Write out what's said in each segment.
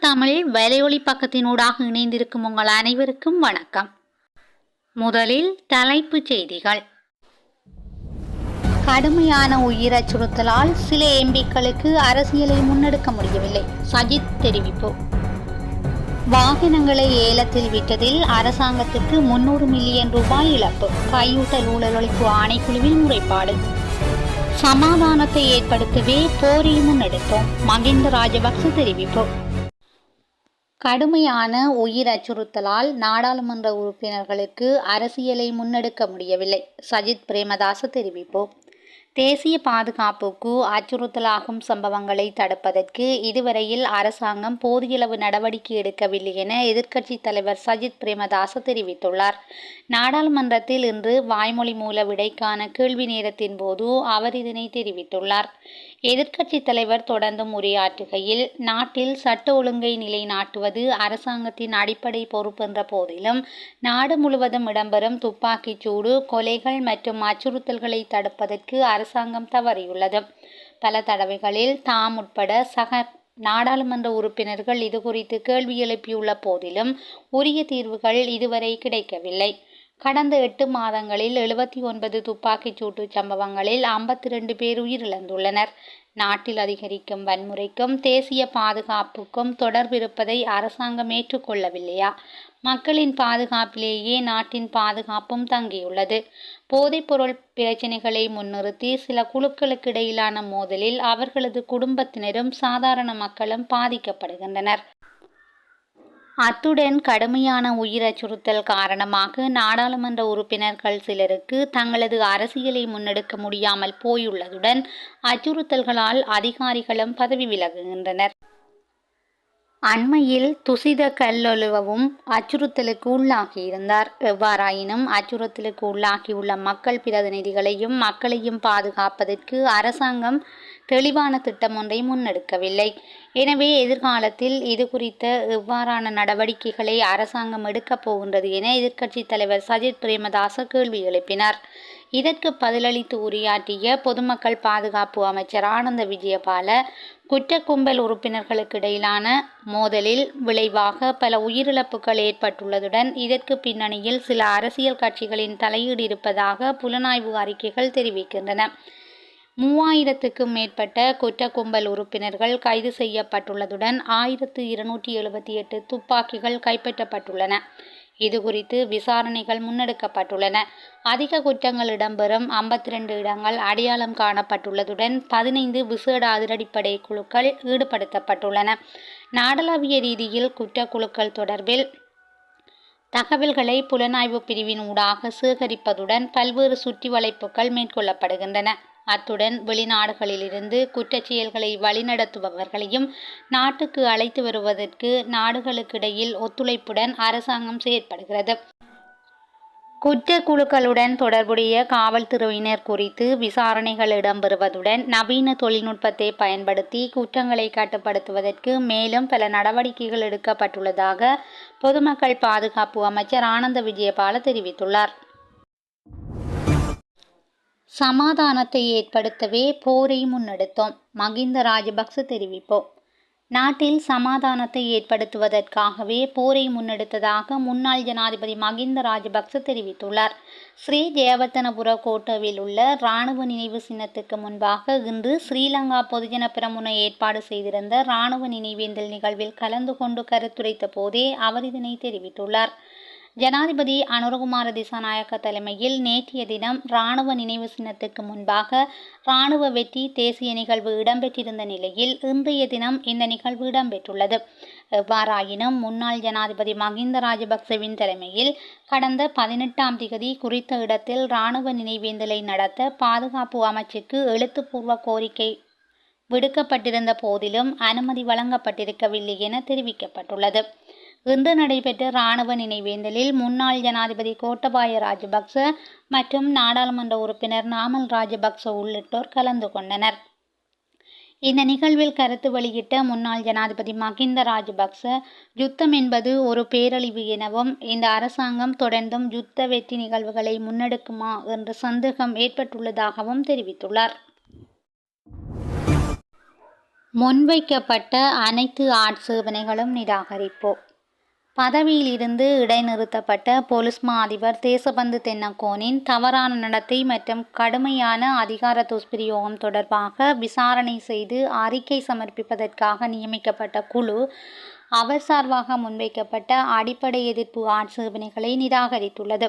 தமிழ் வலையொலி பக்கத்தினூடாக இணைந்திருக்கும் உங்கள் அனைவருக்கும் வணக்கம். முதலில் தலைப்புச் செய்திகள். கடுமையான உயிர் அச்சுறுத்தலால் சில எம்பிக்களுக்கு அரசியலை முன்னெடுக்க முடியவில்லை. சஜித் தெரிவிப்பு. வாகனங்களை ஏலத்தில் விட்டதில் அரசாங்கத்துக்கு முன்னூறு மில்லியன் ரூபாய் இழப்பு. கையூட்டல் ஊழல் ஒழிப்பு ஆணைக்குழுவில் முறைப்பாடு. சமாதானத்தை ஏற்படுத்தவே போரை முன்னெடுத்தோம். மகிந்த ராஜபக்ச தெரிவிப்பு. கடுமையான உயிர் அச்சுறுத்தலால் நாடாளுமன்ற உறுப்பினர்களுக்கு அரசியலை முன்னெடுக்க முடியவில்லை. சஜித் பிரேமதாச தெரிவிப்போம் தேசிய பாதுகாப்புக்கு அச்சுறுத்தலாகும் சம்பவங்களை தடுப்பதற்கு இதுவரையில் அரசாங்கம் போதியளவு நடவடிக்கை எடுக்கவில்லை என எதிர்க்கட்சித் தலைவர் சஜித் பிரேமதாச தெரிவித்துள்ளார். நாடாளுமன்றத்தில் இன்று வாய்மொழி மூல விடைக்கான கேள்வி நேரத்தின் போது அவர் இதனை தெரிவித்துள்ளார். எதிர்க்கட்சித் தலைவர் தொடர்ந்தும் உரையாற்றுகையில் நாட்டில் சட்ட ஒழுங்கை நிலைநாட்டுவது அரசாங்கத்தின் அடிப்படை பொறுப்பென்ற போதிலும் நாடு முழுவதும் இடம்பெறும் துப்பாக்கிச் சூடு கொலைகள் மற்றும் அச்சுறுத்தல்களை தடுப்பதற்கு அரசாங்கம் தவறியுள்ளது. பல தடவைகளில் தாம் உட்பட சக நாடாளுமன்ற உறுப்பினர்கள் இதுகுறித்து கேள்வி எழுப்பியுள்ள போதிலும் உரிய தீர்வுகள் இதுவரை கிடைக்கவில்லை. கடந்த எட்டு மாதங்களில் எழுபத்தி ஒன்பது துப்பாக்கிச் சூட்டு சம்பவங்களில் ஐம்பத்தி ரெண்டு பேர் உயிரிழந்துள்ளனர். நாட்டில் அதிகரிக்கும் வன்முறைக்கும் தேசிய பாதுகாப்புக்கும் தொடர்பிருப்பதை அரசாங்கம் ஏற்றுக்கொள்ளவில்லையா? மக்களின் பாதுகாப்பிலேயே நாட்டின் பாதுகாப்பும் தங்கியுள்ளது. போதைப்பொருள் பிரச்சினைகளை முன்னிறுத்தி சில குழுக்களுக்கு இடையிலான மோதலில் அவர்களது குடும்பத்தினரும் சாதாரண மக்களும் பாதிக்கப்படுகின்றனர். அத்துடன் கடுமையான உயிர் அச்சுறுத்தல் காரணமாக நாடாளுமன்ற உறுப்பினர்கள் சிலருக்கு தங்களது அரசியலை முன்னெடுக்க முடியாமல் போயுள்ளதுடன் அச்சுறுத்தல்களால் அதிகாரிகளும் பதவி விலகுகின்றனர். அண்மையில் துசித கல்லொழுவவும் அச்சுறுத்தலுக்கு உள்ளாகியிருந்தார். எவ்வாறாயினும் அச்சுறுத்தலுக்கு உள்ளாகியுள்ள மக்கள் பிரதிநிதிகளையும் மக்களையும் பாதுகாப்பதற்கு அரசாங்கம் தெளிவான திட்டம் ஒன்றை முன்னெடுக்கவில்லை. எனவே எதிர்காலத்தில் இது குறித்த எவ்வாறான நடவடிக்கைகளை அரசாங்கம் எடுக்கப் போகின்றது என எதிர்க்கட்சித் தலைவர் சஜித் பிரேமதாச கேள்வி எழுப்பினார். இதற்கு பதிலளித்து உரையாற்றிய பொதுமக்கள் பாதுகாப்பு அமைச்சர் ஆனந்த விஜயபால குற்ற கும்பல் உறுப்பினர்களுக்கு இடையிலான மோதலில் விளைவாக பல உயிரிழப்புகள் ஏற்பட்டுள்ளதுடன் இதற்கு பின்னணியில் சில அரசியல் கட்சிகளின் தலையீடு இருப்பதாக புலனாய்வு அறிக்கைகள் தெரிவிக்கின்றன. மூவாயிரத்துக்கும் மேற்பட்ட குற்ற கும்பல் உறுப்பினர்கள் கைது செய்யப்பட்டுள்ளதுடன் ஆயிரத்து இருநூற்றி எழுபத்தி எட்டு துப்பாக்கிகள் கைப்பற்றப்பட்டுள்ளன. இது குறித்து விசாரணைகள் முன்னெடுக்கப்பட்டுள்ளன. அதிக குற்றங்கள் இடம்பெறும் ஐம்பத்தி ரெண்டு இடங்கள் அடையாளம் காணப்பட்டுள்ளதுடன் பதினைந்து விசேட அதிரடிப்படை குழுக்கள் ஈடுபடுத்தப்பட்டுள்ளன. நாடளாவிய ரீதியில் குற்றக்குழுக்கள் தொடர்பில் தகவல்களை புலனாய்வு பிரிவின் ஊடாக சேகரிப்பதுடன் பல்வேறு சுற்றி வளைப்புகள் மேற்கொள்ளப்படுகின்றன. அத்துடன் வெளிநாடுகளிலிருந்து குற்றச் செயல்களை வழிநடத்துபவர்களையும் நாட்டுக்கு அழைத்து வருவதற்கு நாடுகளுக்கிடையில் ஒத்துழைப்புடன் அரசாங்கம் செயற்படுகிறது. குற்ற குழுக்களுடன் தொடர்புடைய காவல்துறையினர் குறித்து விசாரணைகள் இடம்பெறுவதுடன் நவீன தொழில்நுட்பத்தை பயன்படுத்தி குற்றங்களை கட்டுப்படுத்துவதற்கு மேலும் பல நடவடிக்கைகள் எடுக்கப்பட்டுள்ளதாக பொதுமக்கள் பாதுகாப்பு அமைச்சர் ஆனந்த விஜயபால தெரிவித்துள்ளார். சமாதானத்தை ஏற்படுத்தவே போரை முன்னெடுத்தோம். மகிந்த ராஜபக்ச தெரிவிப்போம். நாட்டில் சமாதானத்தை ஏற்படுத்துவதற்காகவே போரை முன்னெடுத்ததாக முன்னாள் ஜனாதிபதி மகிந்த ராஜபக்ச தெரிவித்துள்ளார். ஸ்ரீ ஜெயவர்த்தனபுர கோட்டவில் உள்ள இராணுவ நினைவு சின்னத்துக்கு முன்பாக இன்று ஸ்ரீலங்கா பொதுஜன பிரமுன ஏற்பாடு செய்திருந்த இராணுவ நினைவேந்தல் நிகழ்வில் கலந்து கொண்டு கருத்துரைத்த போதே அவர் இதனை தெரிவித்துள்ளார். ஜனாதிபதி அனுரகுமார திசாநாயக்க தலைமையில் நேற்றைய தினம் இராணுவ நினைவு சின்னத்துக்கு முன்பாக இராணுவ வெற்றி தேசிய நிகழ்வு இடம்பெற்றிருந்த நிலையில் இன்றைய தினம் இந்த நிகழ்வு இடம்பெற்றுள்ளது. எவ்வாறாயினும் முன்னாள் ஜனாதிபதி மஹிந்த ராஜபக்சவின் தலைமையில் கடந்த பதினெட்டாம் திகதி குறித்த இடத்தில் இராணுவ நினைவேந்தலை நடத்த பாதுகாப்பு அமைச்சுக்கு எழுத்துப்பூர்வ கோரிக்கை விடுக்கப்பட்டிருந்த போதிலும் அனுமதி வழங்கப்பட்டிருக்கவில்லை என தெரிவிக்கப்பட்டுள்ளது. இன்று நடைபெற்ற இராணுவ நினைவேந்தலில் முன்னாள் ஜனாதிபதி கோட்டபாய ராஜபக்ச மற்றும் நாடாளுமன்ற உறுப்பினர் நாமல் ராஜபக்ச உள்ளிட்டோர் கலந்து கொண்டனர். இந்த நிகழ்வில் கருத்து வெளியிட்ட முன்னாள் ஜனாதிபதி மகிந்த ராஜபக்ச யுத்தம் என்பது ஒரு பேரழிவு எனவும் இந்த அரசாங்கம் தொடர்ந்தும் யுத்த வெற்றி நிகழ்வுகளை முன்னெடுக்குமா? என்ற சந்தேகம் ஏற்பட்டுள்ளதாகவும் தெரிவித்துள்ளார். முன்வைக்கப்பட்ட அனைத்து ஆட்சேபனைகளும் நிராகரிப்போம். பதவியிலிருந்து இடைநிறுத்தப்பட்ட பொலிஸ் மா அதிபர் தேசபந்து தென்னக்கோனின் தவறான நடத்தை மற்றும் கடுமையான அதிகார துஷ்பிரயோகம் தொடர்பாக விசாரணை செய்து அறிக்கை சமர்ப்பிப்பதற்காக நியமிக்கப்பட்ட குழு அவர் சார்பாக முன்வைக்கப்பட்ட அடிப்படை எதிர்ப்பு ஆட்சேபனைகளை நிராகரித்துள்ளது.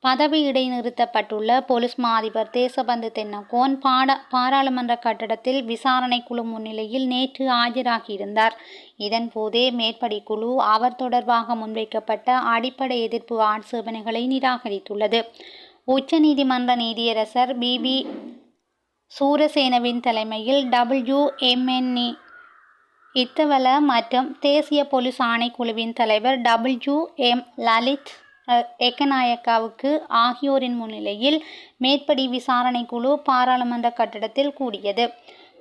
பதவி இடைநிறுத்தப்பட்டுள்ள பொலிஸ் மா அதிபர் தேசபந்து தென்னகோன் பாட பாராளுமன்ற கட்டடத்தில் விசாரணை குழு முன்னிலையில் நேற்று ஆஜராகியிருந்தார். இதன்போதே மேற்படி குழு அவர் தொடர்பாக முன்வைக்கப்பட்ட அடிப்படை எதிர்ப்பு ஆட்சேபனைகளை நிராகரித்துள்ளது. உச்சநீதிமன்ற நீதியரசர் பிபி சூரசேனவின் தலைமையில் டபிள்யூஎம்என்இ இத்தவல மற்றும் தேசிய போலீஸ் ஆணைக்குழுவின் தலைவர் டபிள்யூ. எம். லலித் ஏக்கநாயக்காவுக்கு ஆகியோரின் முன்னிலையில் மேற்படி விசாரணை குழு பாராளுமன்ற கட்டடத்தில் கூடியது.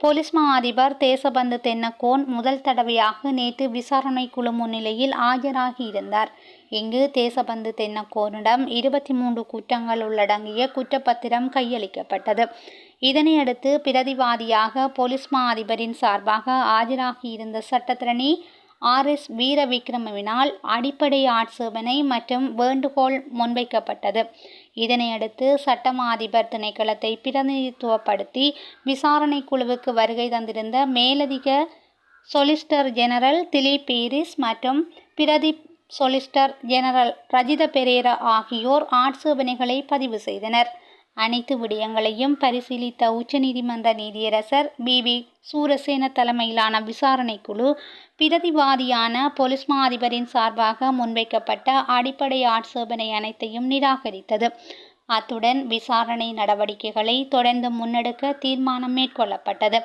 போலீஸ் மா அதிபர் தேசபந்து தென்னக்கோன் முதல் தடவையாக நேற்று விசாரணை குழு முன்னிலையில் ஆஜராகியிருந்தார் இங்கு தேசபந்து தென்னக்கோனிடம் இருபத்தி மூன்று குற்றங்கள் உள்ளடங்கிய குற்றப்பத்திரம் கையளிக்கப்பட்டது. இதனையடுத்து பிரதிவாதியாக போலீஸ் மா அதிபரின் சார்பாக ஆஜராகியிருந்த சட்டத்திரணி ஆர் எஸ் வீர விக்ரமவினால் அடிப்படை ஆட்சேபனை மற்றும் வேண்டுகோள் முன்வைக்கப்பட்டது. இதனையடுத்து சட்டமா அதிபர் திணைக்களத்தை பிரதிநிதித்துவப்படுத்தி விசாரணை குழுவுக்கு வருகை தந்திருந்த மேலதிக சொலிசிட்டர் ஜெனரல் திலீப் பீரிஸ் மற்றும் பிரதிப் சொலிசிட்டர் ஜெனரல் ரஜித பெரேரா ஆகியோர் ஆட்சேபனைகளை பதிவு செய்தனர். அனைத்து விடயங்களையும் பரிசீலித்த உச்சநீதிமன்ற நீதியரசர் பி. வி. சூரசேன தலைமையிலான விசாரணை குழு பிரதிவாதியான பொலிஸ்மா அதிபரின் சார்பாக முன்வைக்கப்பட்ட அடிப்படை ஆட்சேபனை அனைத்தையும் நிராகரித்தது. அத்துடன் விசாரணை நடவடிக்கைகளை தொடர்ந்து முன்னெடுக்க தீர்மானம் மேற்கொள்ளப்பட்டது.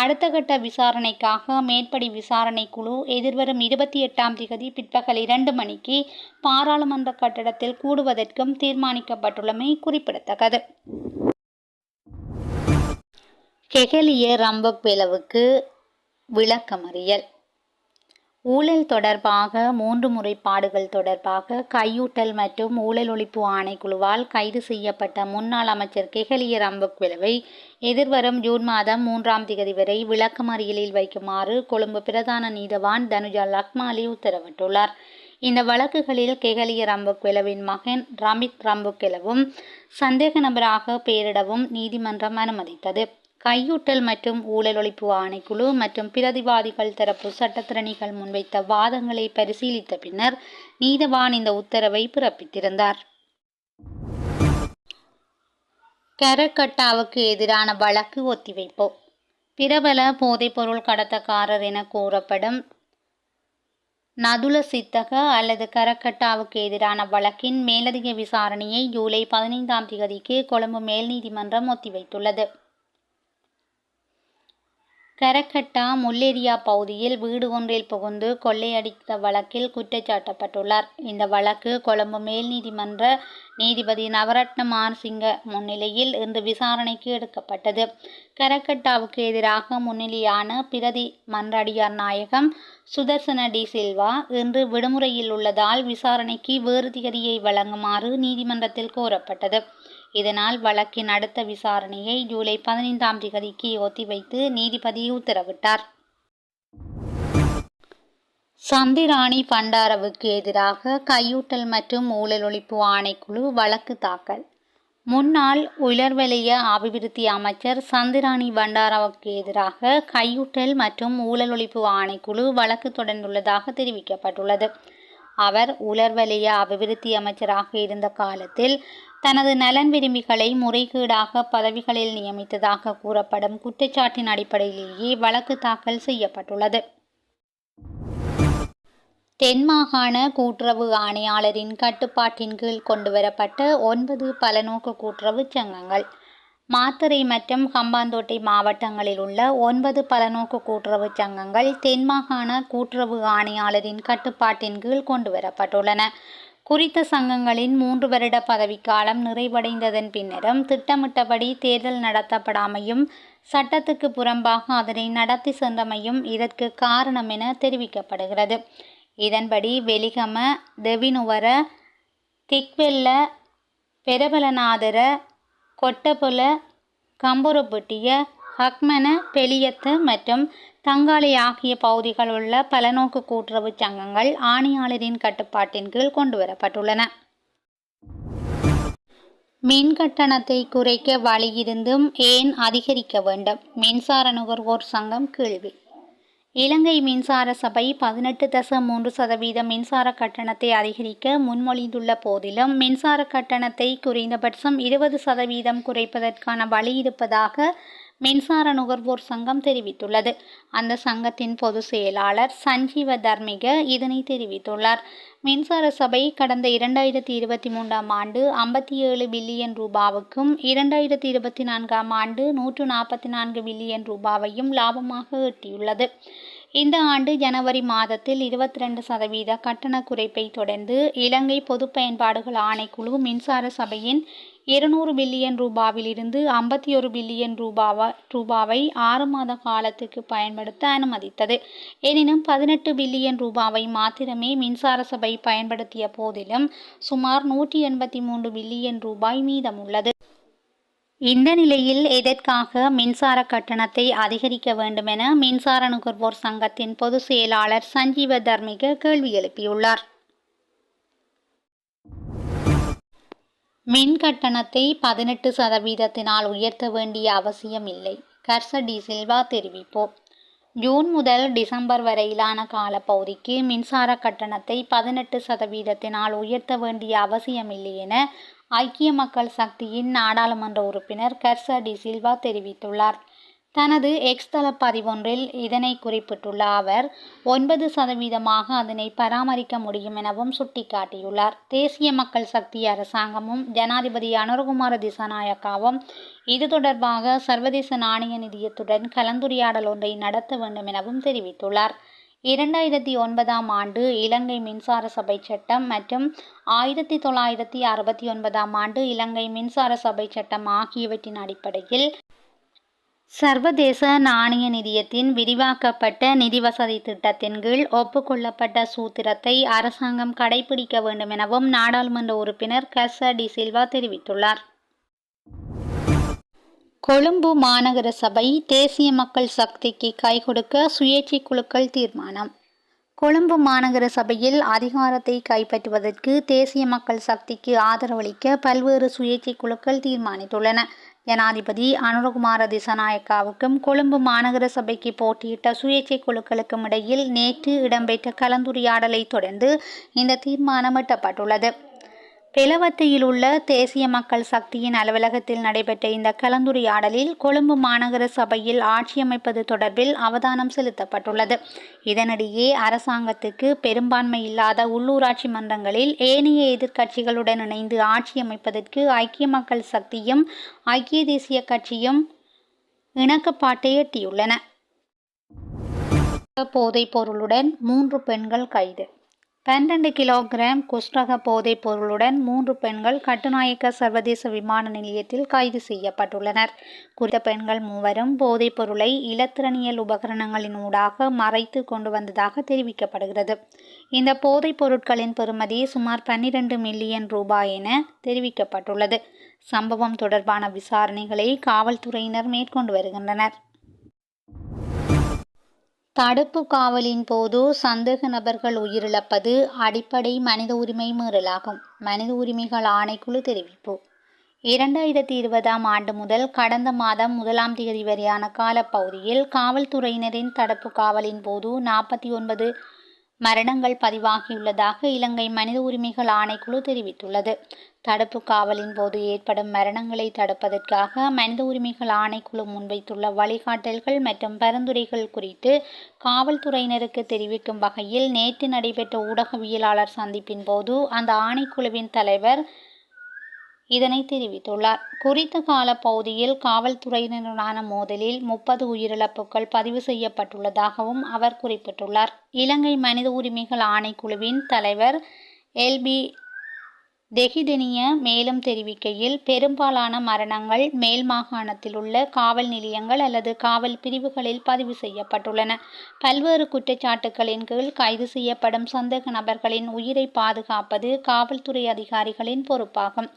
அடுத்த கட்ட விசாரணைக்காக மேற்படி விசாரணை குழு எதிர்வரும் இருபத்தி எட்டாம் திகதி பிற்பகல் இரண்டு மணிக்கு பாராளுமன்ற கட்டடத்தில் கூடுவதற்கும் தீர்மானிக்கப்பட்டுள்ளமை குறிப்பிடத்தக்கது. கெகலிய ரம்பக்வெலவுக்கு விளக்கமறியல். ஊழல் தொடர்பாக மூன்று முறைப்பாடுகள் தொடர்பாக கையூட்டல் மற்றும் ஊழல் ஒழிப்பு ஆணைக்குழுவால் கைது செய்யப்பட்ட முன்னாள் அமைச்சர் கெஹலிய ரம்பக்வெலவை எதிர்வரும் ஜூன் மாதம் மூன்றாம் திகதி வரை விளக்கமறியலில் வைக்குமாறு கொழும்பு பிரதான நீதவான் தனுஜா லக்மாலி உத்தரவிட்டுள்ளார். இந்த வழக்குகளில் கெகலிய ரம்புக்கெலவின் மகன் ரமித் ரம்புக்கெலவும் சந்தேக நபராக பெயரிடவும் நீதிமன்றம் அனுமதித்தது. கையூட்டல் மற்றும் ஊழல் ஒழிப்பு ஆணைக்குழு மற்றும் பிரதிவாதிகள் தரப்பு சட்டத்திரணிகள் முன்வைத்த வாதங்களை பரிசீலித்த பின்னர் நீதவான் இந்த உத்தரவை பிறப்பித்திருந்தார். கரக்கட்டாவுக்கு எதிரான வழக்கு ஒத்திவைப்பு. பிரபல போதைப்பொருள் கடத்தக்காரர் என கூறப்படும் நதுல சித்தக அல்லது கரக்கட்டாவுக்கு எதிரான வழக்கின் மேலதிக விசாரணையை ஜூலை பதினைந்தாம் தேதிக்கு கொழும்பு மேல் நீதிமன்றம் ஒத்திவைத்துள்ளது. கரக்கட்டா முல்லேரியா பகுதியில் வீடு ஒன்றில் புகுந்து கொள்ளையடித்த வழக்கில் குற்றச்சாட்டப்பட்டுள்ளார். இந்த வழக்கு கொழும்பு மேல் நீதிமன்ற நீதிபதி நவரத்ன மார்சிங்க முன்னிலையில் இன்று விசாரணைக்கு எடுக்கப்பட்டது. கரக்கட்டாவுக்கு எதிராக முன்னிலையான பிரதி மன்றாடியார் நாயகம் சுதர்சன டி சில்வா இன்று விடுமுறையில் உள்ளதால் விசாரணைக்கு வேறு திகதியை வழங்குமாறு நீதிமன்றத்தில் கோரப்பட்டது. இதனால் வழக்கின் அடுத்த விசாரணையை ஜூலை பதினைந்தாம் தேதிக்கு ஒத்திவைத்து நீதிபதி உத்தரவிட்டார். சந்திராணி பண்டாரவுக்கு எதிராக கையூட்டல் மற்றும் ஊழல் ஒழிப்பு ஆணைக்குழு வழக்கு தாக்கல். முன்னாள் உலர்வலய அபிவிருத்தி அமைச்சர் சந்திராணி பண்டாராவுக்கு எதிராக கையூட்டல் மற்றும் ஊழல் ஒழிப்பு ஆணைக்குழு வழக்கு தொடர்ந்துள்ளதாக தெரிவிக்கப்பட்டுள்ளது. அவர் உலர்வலய அபிவிருத்தி அமைச்சராக இருந்த காலத்தில் தனது நலன் விரும்பிகளை முறைகேடாக பதவிகளில் நியமித்ததாக கூறப்படும் குற்றச்சாட்டின் அடிப்படையிலேயே வழக்கு தாக்கல் செய்யப்பட்டுள்ளது. தென்மாகாண கூட்டுறவு ஆணையாளரின் கட்டுப்பாட்டின் கீழ் கொண்டுவரப்பட்ட ஒன்பது பலநோக்கு கூட்டுறவு சங்கங்கள். மாத்தறை மற்றும் ஹம்பாந்தோட்டை மாவட்டங்களில் உள்ள ஒன்பது பலநோக்கு கூட்டுறவு சங்கங்கள் தென்மாகாண கூட்டுறவு ஆணையாளரின் கட்டுப்பாட்டின் கீழ் கொண்டுவரப்பட்டுள்ளன. குறித்த சங்கங்களின் மூன்று வருட பதவிக்காலம் நிறைவடைந்ததன் பின்னரும் திட்டமிட்டபடி தேர்தல் நடத்தப்படாமையும் சட்டத்துக்கு புறம்பாக அதனை நடத்தி சென்றமையும் இதற்கு காரணம் என தெரிவிக்கப்படுகிறது. இதன்படி வெலிகம தெவினுவர திக்வெல்ல பெரபலநாதர கொட்டபுல கம்புரப்பட்டிய ஹக்மன பெலியத்து மற்றும் தங்காளி ஆகிய பகுதிகளில் உள்ள பலநோக்கு கூட்டுறவு சங்கங்கள் ஆணையாளரின் கட்டுப்பாட்டின் கீழ் கொண்டுவரப்பட்டுள்ளன. மின் கட்டணத்தை குறைக்க வழியிருந்தும் ஏன் அதிகரிக்க வேண்டும்? மின்சார நுகர்வோர் சங்கம் கேள்வி. இலங்கை மின்சார சபை பதினெட்டு தசம் மூன்று சதவீத மின்சார கட்டணத்தை அதிகரிக்க முன்மொழிந்துள்ள போதிலும் மின்சார கட்டணத்தை குறைந்தபட்சம் இருபது சதவீதம் குறைப்பதற்கான வழி இருப்பதாக மின்சார நுகர்வோர் சங்கம் தெரிவித்துள்ளது. அந்த சங்கத்தின் பொதுச் செயலாளர் சஞ்சீவ தர்மிக இதனை தெரிவித்துள்ளார். மின்சார சபை கடந்த இரண்டாயிரத்தி இருபத்தி மூன்றாம் ஆண்டு ஐம்பத்தி ஏழு பில்லியன் ரூபாவுக்கும் இரண்டாயிரத்தி இருபத்தி நான்காம் ஆண்டு நூற்று நாற்பத்தி நான்கு பில்லியன் ரூபாவையும் லாபமாக ஈட்டியுள்ளது இந்த ஆண்டு ஜனவரி மாதத்தில் இருபத்தி ரெண்டு சதவீத கட்டண குறைப்பை தொடர்ந்து இலங்கை பொது பயன்பாடுகள் ஆணைக்குழு மின்சார சபையின் இருநூறு பில்லியன் ரூபாவிலிருந்து ஐம்பத்தி ஒரு பில்லியன் ரூபாவா ரூபாவை ஆறு மாத காலத்துக்கு பயன்படுத்த அனுமதித்தது. எனினும் பதினெட்டு பில்லியன் ரூபாவை மாத்திரமே மின்சார சபை பயன்படுத்திய போதிலும் சுமார் நூற்றி எண்பத்தி மூன்று பில்லியன் ரூபாய் மீதமுள்ளது இந்த நிலையில் எதற்காக மின்சார கட்டணத்தை அதிகரிக்க வேண்டுமென மின்சார நுகர்வோர் சங்கத்தின் பொதுச் செயலாளர் சஞ்சீவ தர்மிக கேள்வி எழுப்பியுள்ளார். மின் கட்டணத்தை பதினெட்டு சதவீதத்தினால் உயர்த்த வேண்டிய அவசியம் இல்லை கர்ச டி சில்வா தெரிவிப்போம். ஜூன் முதல் டிசம்பர் வரையிலான காலப்பகுதிக்கு மின்சார கட்டணத்தை பதினெட்டு சதவீதத்தினால் உயர்த்த வேண்டிய அவசியமில்லை என ஐக்கிய மக்கள் சக்தியின் நாடாளுமன்ற உறுப்பினர் கர்சா டி சில்வா தெரிவித்துள்ளார். தனது எக்ஸ் தள பதிவொன்றில் இதனை குறிப்பிட்டுள்ள அவர் ஒன்பது சதவீதமாக அதனை பராமரிக்க முடியும் எனவும் சுட்டிக்காட்டியுள்ளார். தேசிய மக்கள் சக்தி அரசாங்கமும் ஜனாதிபதி அனுரகுமார திசாநாயக்காவும் இது தொடர்பாக சர்வதேச நாணய நிதியத்துடன் கலந்துரையாடல் ஒன்றை நடத்த வேண்டும் எனவும் தெரிவித்துள்ளார். இரண்டாயிரத்தி ஒன்பதாம் ஆண்டு இலங்கை மின்சார சபை சட்டம் மற்றும் ஆயிரத்தி தொள்ளாயிரத்தி அறுபத்தி ஒன்பதாம் ஆண்டு இலங்கை மின்சார சபை சட்டம் ஆகியவற்றின் அடிப்படையில் சர்வதேச நாணய நிதியத்தின் விரிவாக்கப்பட்ட நிதி வசதி திட்டத்தின் கீழ் ஒப்புக்கொள்ளப்பட்ட சூத்திரத்தை அரசாங்கம் கடைபிடிக்க வேண்டும் எனவும் நாடாளுமன்ற உறுப்பினர் கசடி டி சில்வா தெரிவித்துள்ளார். கொழும்பு மாநகர சபை தேசிய மக்கள் சக்திக்கு கை கொடுக்க சுயேட்சை குழுக்கள் தீர்மானம். கொழும்பு மாநகர சபையில் அதிகாரத்தை கைப்பற்றுவதற்கு தேசிய மக்கள் சக்திக்கு ஆதரவளிக்க பல்வேறு சுயேட்சை குழுக்கள் தீர்மானித்துள்ளன. ஜனாதிபதி அனுரகுமார திசநாயக்காவுக்கும் கொழும்பு மாநகர சபைக்கு போட்டியிட்ட சுயேட்சை குழுக்களுக்கும் இடையில் நேற்று இடம்பெற்ற கலந்துரையாடலை தொடர்ந்து இந்த தீர்மானம் எட்டப்பட்டுள்ளது. பெலவத்தையில் உள்ள தேசிய மக்கள் சக்தியின் அலுவலகத்தில் நடைபெற்ற இந்த கலந்துரையாடலில் கொழும்பு மாநகர சபையில் ஆட்சியமைப்பது தொடர்பில் அவதானம் செலுத்தப்பட்டுள்ளது. இதனிடையே அரசாங்கத்துக்கு பெரும்பான்மை இல்லாத உள்ளூராட்சி மன்றங்களில் ஏனைய எதிர்க்கட்சிகளுடன் இணைந்து ஆட்சியமைப்பதற்கு ஐக்கிய மக்கள் சக்தியும் ஐக்கிய தேசிய கட்சியும் இணக்கப்பாட்டை எட்டியுள்ளன. போதைப் பொருளுடன் மூன்று பெண்கள் கைது. பன்னெண்டு கிலோகிராம் குஸ்டக போதைப் பொருளுடன் மூன்று பெண்கள் கட்டுநாயக்க சர்வதேச விமான நிலையத்தில் கைது செய்யப்பட்டுள்ளனர். குறித்த பெண்கள் மூவரும் போதைப் பொருளை இலத்திரனியல் உபகரணங்களின் ஊடாக மறைத்து கொண்டு வந்ததாக தெரிவிக்கப்படுகிறது. இந்த போதைப் பொருட்களின் பெறுமதி சுமார் பன்னிரண்டு மில்லியன் ரூபாய் என தெரிவிக்கப்பட்டுள்ளது. சம்பவம் தொடர்பான விசாரணைகளை காவல்துறையினர் மேற்கொண்டு வருகின்றனர். தடுப்பு காவலின் போது சந்தேக நபர்கள் உயிரிழப்பது அடிப்படை மனித உரிமை மீறலாகும். மனித உரிமைகள் ஆணைக்குழு தெரிவிப்பு. இரண்டாயிரத்தி இருபதாம் ஆண்டு முதல் கடந்த மாதம் முதலாம் தேதி வரையான காலப்பகுதியில் காவல்துறையினரின் தடுப்பு காவலின் போது நாற்பத்தி ஒன்பது மரணங்கள் பதிவாகியுள்ளதாக இலங்கை மனித உரிமைகள் ஆணைக்குழு தெரிவித்துள்ளது. தடுப்பு காவலின் போது ஏற்படும் மரணங்களை தடுப்பதற்காக மனித உரிமைகள் ஆணைக்குழு முன்வைத்துள்ள வழிகாட்டல்கள் மற்றும் பரிந்துரைகள் குறித்து காவல்துறையினருக்கு தெரிவிக்கும் வகையில் நேற்று நடைபெற்ற ஊடகவியலாளர் சந்திப்பின் போது அந்த ஆணைக்குழுவின் தலைவர் இதனை தெரிவித்துள்ளார். குறித்த கால பகுதியில் காவல்துறையினருடான மோதலில் முப்பது உயிரிழப்புகள் பதிவு செய்யப்பட்டுள்ளதாகவும் அவர் குறிப்பிட்டுள்ளார். இலங்கை மனித உரிமைகள் ஆணைக்குழுவின் தலைவர் எல்பி தெஹிதெனிய மேலும் தெரிவிக்கையில் பெரும்பாலான மரணங்கள் மேல் மாகாணத்தில் உள்ள காவல் நிலையங்கள் அல்லது காவல் பிரிவுகளில் பதிவு செய்யப்பட்டுள்ளன. பல்வேறு குற்றச்சாட்டுகளின் கீழ் கைது செய்யப்படும் சந்தேக நபர்களின் உயிரை பாதுகாப்பது காவல்துறை அதிகாரிகளின் பொறுப்பாகும்.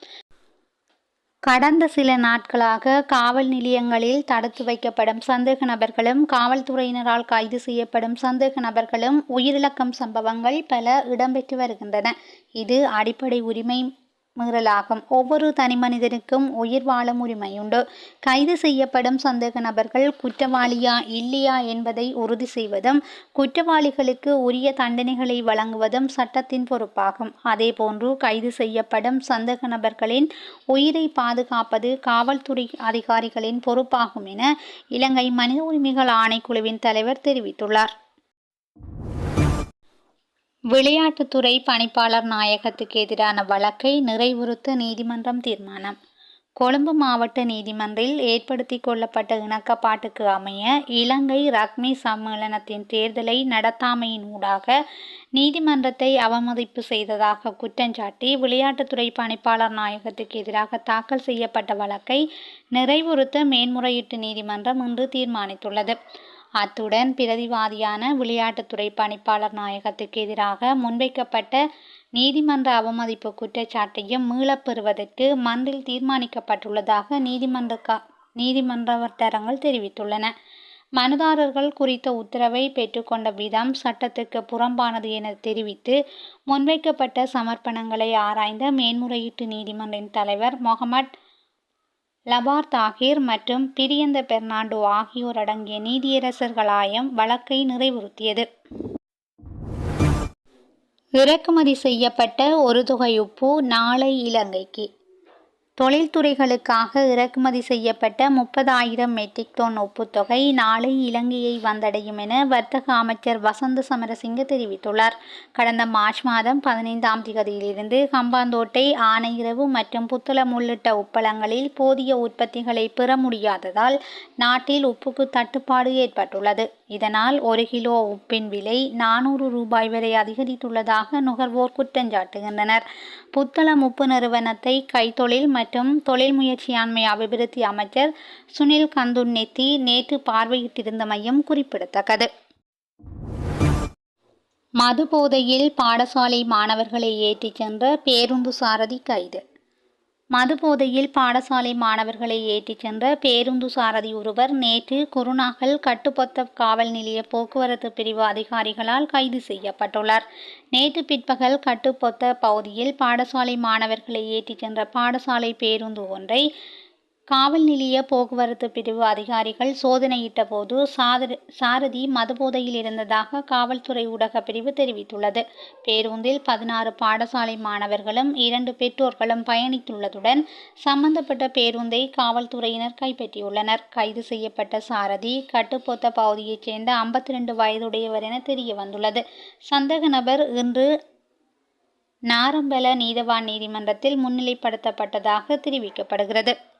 கடந்த சில நாட்களாக காவல் நிலையங்களில் தடுத்து வைக்கப்படும் சந்தேக நபர்களும் காவல்துறையினரால் கைது செய்யப்படும் சந்தேக நபர்களும் உயிரிழக்கும் சம்பவங்கள் பல இடம்பெற்று வருகின்றன. இது அடிப்படை உரிமை மீறலாகும் ஒவ்வொரு தனிமனிதனுக்கும் உயிர் வாழும் உரிமையுண்டு. கைது செய்யப்படும் சந்தேக நபர்கள் குற்றவாளியா இல்லையா என்பதை உறுதி செய்வதும் குற்றவாளிகளுக்கு உரிய தண்டனைகளை வழங்குவதும் சட்டத்தின் பொறுப்பாகும். அதேபோன்று கைது செய்யப்படும் சந்தேக நபர்களின் உயிரை பாதுகாப்பது காவல்துறை அதிகாரிகளின் பொறுப்பாகும் என இலங்கை மனித உரிமைகள் ஆணைக்குழுவின் தலைவர் தெரிவித்துள்ளார். விளையாட்டுத்துறை பணிப்பாளர் நாயகத்துக்கு எதிரான வழக்கை நிறைவுறுத்த நீதிமன்றம் தீர்மானம். கொழும்பு மாவட்ட நீதிமன்றில் ஏற்படுத்தி கொள்ளப்பட்ட இணக்கப்பாட்டுக்கு அமைய இலங்கை ரக்மி சம்மேளனத்தின் தேர்தலை நடத்தாமையின் ஊடாக நீதிமன்றத்தை அவமதிப்பு செய்ததாக குற்றஞ்சாட்டி விளையாட்டுத்துறை பணிப்பாளர் நாயகத்துக்கு எதிராக தாக்கல் செய்யப்பட்ட வழக்கை நிறைவுறுத்த மேன்முறையீட்டு நீதிமன்றம் இன்று தீர்மானித்துள்ளது. அத்துடன் பிரதிவாதியான விளையாட்டுத்துறை பணிப்பாளர் நாயகத்துக்கு எதிராக முன்வைக்கப்பட்ட நீதிமன்ற அவமதிப்பு குற்றச்சாட்டையும் மீளப்பெறுவதற்கு மன்றில் தீர்மானிக்கப்பட்டுள்ளதாக நீதிமன்ற நீதிமன்ற வட்டாரங்கள் தெரிவித்துள்ளன. மனுதாரர்கள் குறித்த உத்தரவை பெற்றுக்கொண்ட விதம் சட்டத்துக்கு புறம்பானது என தெரிவித்து முன்வைக்கப்பட்ட சமர்ப்பணங்களை ஆராய்ந்த மேன்முறையீட்டு நீதிமன்றின் தலைவர் மொஹமட் லபார் தாகிர் மற்றும் பிரியந்த பெர்னாண்டோ ஆகியோர் அடங்கிய நீதியரசர்களாயம் வழக்கை நிறைவுறுத்தியது. இறக்குமதி செய்யப்பட்ட ஒரு தொகை உப்பு நாளை இலங்கைக்கு. தொழில்துறைகளுக்காக இறக்குமதி செய்யப்பட்ட முப்பதாயிரம் மெட்ரிக் டன் உப்புத்தொகை நாளை இலங்கையை வந்தடையும் என வர்த்தக அமைச்சர் வசந்த சமரசிங்க தெரிவித்துள்ளார். கடந்த மார்ச் மாதம் பதினைந்தாம் தேதியிலிருந்து கம்பாந்தோட்டை ஆனையிரவு மற்றும் புத்தளம் உள்ளிட்ட உப்பளங்களில் போதிய உற்பத்திகளை பெற முடியாததால் நாட்டில் உப்புக்கு தட்டுப்பாடு ஏற்பட்டுள்ளது. இதனால் ஒரு கிலோ உப்பின் விலை நானூறு ரூபாய் வரை அதிகரித்துள்ளதாக நுகர்வோர் குற்றஞ்சாட்டுகின்றனர். புத்தளம் உப்பு நிறுவனத்தை கைத்தொழில் மற்றும் தொழில் முயற்சியாண்மை அபிவிருத்தி அமைச்சர் சுனில் கந்துன்னெத்தி நேற்று பார்வையிட்டிருந்த மையம் குறிப்பிடத்தக்கது. மது போதையில் பாடசாலை மாணவர்களை ஏற்றிச் சென்ற பேருந்து சாரதி கைது. மதுபோதையில் பாடசாலை மாணவர்களை ஏற்றிச் சென்ற பேருந்து சாரதி ஒருவர் நேற்று குருநாகல் கட்டுப்பொத்த காவல் நிலைய போக்குவரத்து பிரிவு அதிகாரிகளால் கைது செய்யப்பட்டுள்ளார். நேற்று பிற்பகல் கட்டுப்பொத்த பகுதியில் பாடசாலை மாணவர்களை ஏற்றிச் சென்ற பாடசாலை பேருந்து ஒன்றை காவல் நிலைய போக்குவரத்து பிரிவு அதிகாரிகள் சோதனையிட்ட போது சாரதி மதுபோதையில் இருந்ததாக காவல்துறை ஊடக பிரிவு தெரிவித்துள்ளது. பேருந்தில் பதினாறு பாடசாலை மாணவர்களும் இரண்டு பெற்றோர்களும் பயணித்துள்ளதுடன் சம்பந்தப்பட்ட பேருந்தை காவல்துறையினர் கைப்பற்றியுள்ளனர். கைது செய்யப்பட்ட சாரதி கட்டுப்பொத்த பகுதியைச் சேர்ந்த ஐம்பத்தி ரெண்டு வயதுடையவர் என தெரிய வந்துள்ளது சந்தேக நபர் இன்று நாரம்பல நீதவான் நீதிமன்றத்தில் முன்னிலைப்படுத்தப்பட்டதாக தெரிவிக்கப்படுகிறது.